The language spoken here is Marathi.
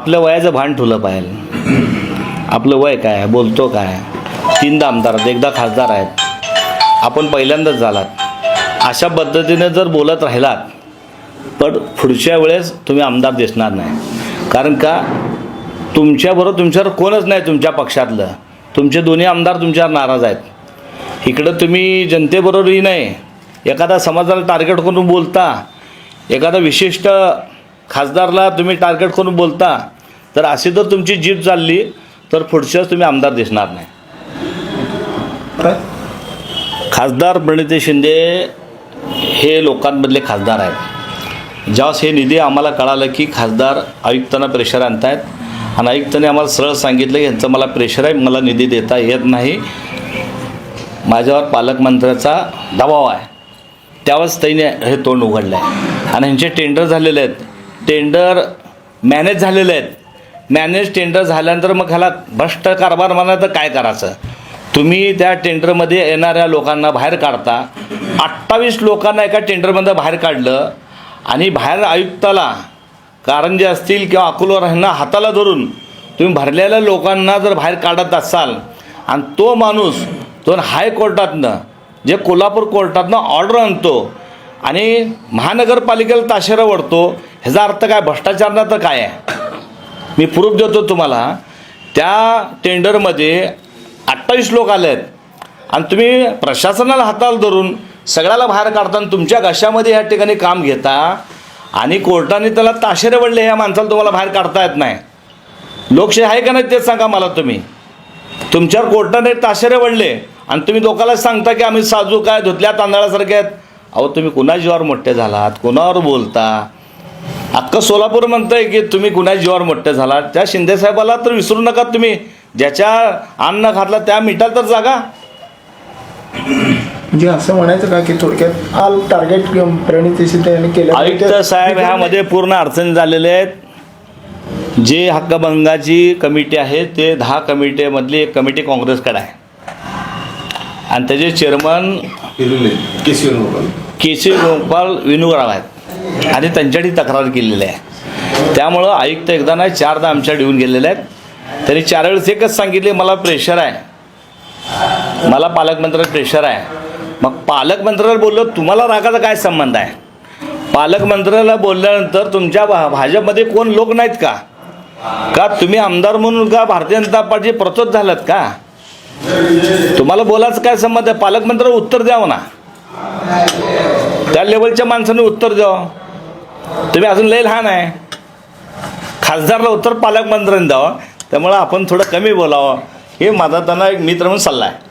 आपल्या वयाचं भान ठुलं पाहिजे. आपलं वय काय बोलतो काय तीनदा आमदार आहेत एकदा खासदार आहेत. आपण पहिल्यांदाच झालात. अशा पद्धतीने जर बोलत राहिलात पण पुढच्या वेळेस तुम्ही आमदार दिसणार नाही. कारण का? तुमच्याबरोबर तुमच्यावर कोणच नाही तुमच्या पक्षातलं. तुमचे दोन्ही आमदार तुमच्यावर नाराज आहेत. इकडं तुम्ही जनतेबरोबरही नाही. एखादा समाजाला टार्गेट करून बोलता. एखादा विशिष्ट खासदारला तुम्ही टार्गेट करून बोलता. तर अशी जर तुमची जीप चालली तर पुढच्याच तुम्ही आमदार दिसणार नाही. खासदार प्रणिती शिंदे हे लोकांमधले खासदार आहेत. ज्यावेळेस हे निधी आम्हाला कळालं की खासदार आयुक्तांना प्रेशर आणतायत आणि आयुक्तांनी आम्हाला सरळ सांगितलं की यांचं मला प्रेशर आहे मला निधी देता येत नाही. माझ्यावर पालकमंत्र्याचा दबाव आहे. त्यावेळेस त्यांनी हे तोंड उघडलं आहे आणि ह्यांचे टेंडर झालेले आहेत. टेंडर मॅनेज झालेले आहेत. मॅनेज टेंडर झाल्यानंतर मग ह्याला भ्रष्ट कारभार म्हणा तर काय करायचं? तुम्ही त्या टेंडरमध्ये येणाऱ्या लोकांना बाहेर काढता. अठ्ठावीस लोकांना एका टेंडरमधनं बाहेर काढलं आणि बाहेर आयुक्ताला कारण जे असतील किंवा अकोलवर ह्यांना हाताला धरून तुम्ही भरलेल्या लोकांना जर बाहेर काढत असाल आणि तो माणूस तो हायकोर्टातनं जे कोल्हापूर कोर्टातनं ऑर्डर आणतो आणि महानगरपालिकेला ताशेरा ओढतो ह्याचा अर्थ काय? भ्रष्टाचारनं तर काय आहे? मी प्रूफ देतो तुम्हाला. त्या टेंडरमध्ये अठ्ठावीस लोक आले आहेत आणि तुम्ही प्रशासनाला हाताला धरून सगळ्याला बाहेर काढताना तुमच्या घशामध्ये ह्या ठिकाणी काम घेता आणि कोर्टाने त्याला ताशेरे वडले ह्या माणसाला तुम्हाला बाहेर काढता येत नाही. लोकशाही आहे का नाही ते सांगा मला तुम्ही. तुमच्यावर कोर्टाने ताशेरे वडले आणि तुम्ही लोकांना सांगता की आम्ही साजूक आहे धुतल्या तांदळासारखे आहेत. अहो तुम्ही कुणा जीवावर मोठे झालात? कुणावर बोलता? अख्खं सोलापूर म्हणतंय की तुम्ही कुणा जीवावर मोठे झालात. त्या शिंदेसाहेबाला तर विसरू नका तुम्ही. ज्याच्या अन्न घातला त्या मिठाला तर जागा. म्हणजे असं म्हणायचं का की थोडक्यात आल टार्गेट प्रणिती शिंदे यांनी केलं. आयुक्त साहेब ह्यामध्ये पूर्ण अडचणी झालेले आहेत. जे हक्कभंगाची कमिटी आहे ते दहा कमिटीमधली एक कमिटी काँग्रेसकडे आहे. आणि त्याचे chairman K C Gopal Vinurao आहेत. आणि त्यांच्यासाठी तक्रार केलेली आहे. त्यामुळं आयुक्त एकदा नाही चारदा आमच्या येऊन गेलेले आहेत. तरी चार वेळेस एकच सांगितले मला प्रेशर आहे. मला पालकमंत्र्यावर प्रेशर आहे. मग पालकमंत्र्याला बोललो तुम्हाला रागाचा काय संबंध आहे? पालकमंत्र्याला बोलल्यानंतर तुमच्या भा भाजपमध्ये कोण लोक नाहीत का? का तुम्ही आमदार म्हणून का भारतीय जनता पार्टी प्रचोद झालात का? तुम्हाला बोलायचं काय संबंध आहे? पालकमंत्र्याला उत्तर द्यावं ना. त्या लेवलच्या माणसाने उत्तर द्यावं. तुम्ही अजून लय लहान आहे. खासदारला उत्तर पालकमंत्र्यांनी द्यावं. त्यामुळं आपण थोडं कमी बोलावं. हे माझा त्यांना एक मित्र म्हणून सल्ला आहे.